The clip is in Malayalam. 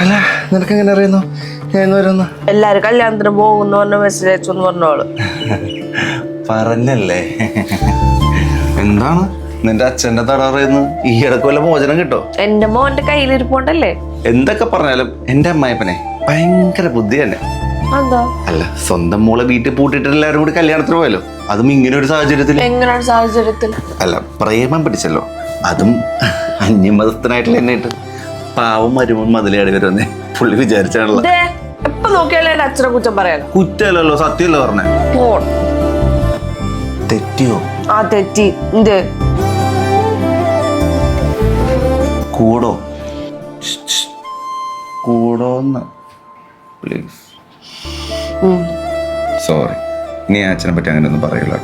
അല്ല നിനക്ക് എങ്ങനെ അറിയുന്നു? ഞാൻ ഇന്ന് വരുന്നു. എല്ലാരും കല്യാണത്തിന് പോകുന്നു പറഞ്ഞ മെസ്സേജ് അയച്ചു എന്ന് പറഞ്ഞോൾ. പറഞ്ഞല്ലേ? എന്താണ്? നിന്റെ അച്ഛന്റെ തട ഈ ഇടയ്ക്ക് വല്ല മോചനം കിട്ടോ? എന്റെ മോന്റെ കയ്യിലിരിപ്പോണ്ടല്ലേ എന്തൊക്കെ പറഞ്ഞാലും എന്റെ അമ്മായപ്പനെ ഭയങ്കര ബുദ്ധി തന്നെ. അല്ല സ്വന്തം മോളെ വീട്ടിൽ പൂട്ടിയിട്ട് എല്ലാവരും കൂടി കല്യാണത്തിന് പോയല്ലോ. അതും ഇങ്ങനെ ഒരു സാഹചര്യത്തിൽ. എങ്ങനെയാണ് സാഹചര്യത്തിൽ? അല്ല പ്രേമം പിടിച്ചല്ലോ. അതും അന്യമതസ്ഥനായിട്ടുള്ള എന്നെ ഇട്ട് പാവം മരുമോൻ മതിലേടി വരുമെന്നേ പുള്ളി വിചാരിച്ചാണല്ലോ ദേ, നോക്കിയാലേ എന്റെ അച്ഛനെ കുറ്റം പറയാൻ കുറ്റമല്ലല്ലോ സത്യമല്ലോ പറഞ്ഞേ. തെറ്റിയോ? ആ തെറ്റി. എന്ത്? കൂടോ? കൂടോന്ന്. പ്ലീസ്. സോറി നീ അച്ഛനെ പറ്റി അങ്ങനെ ഒന്നും പറയില്ല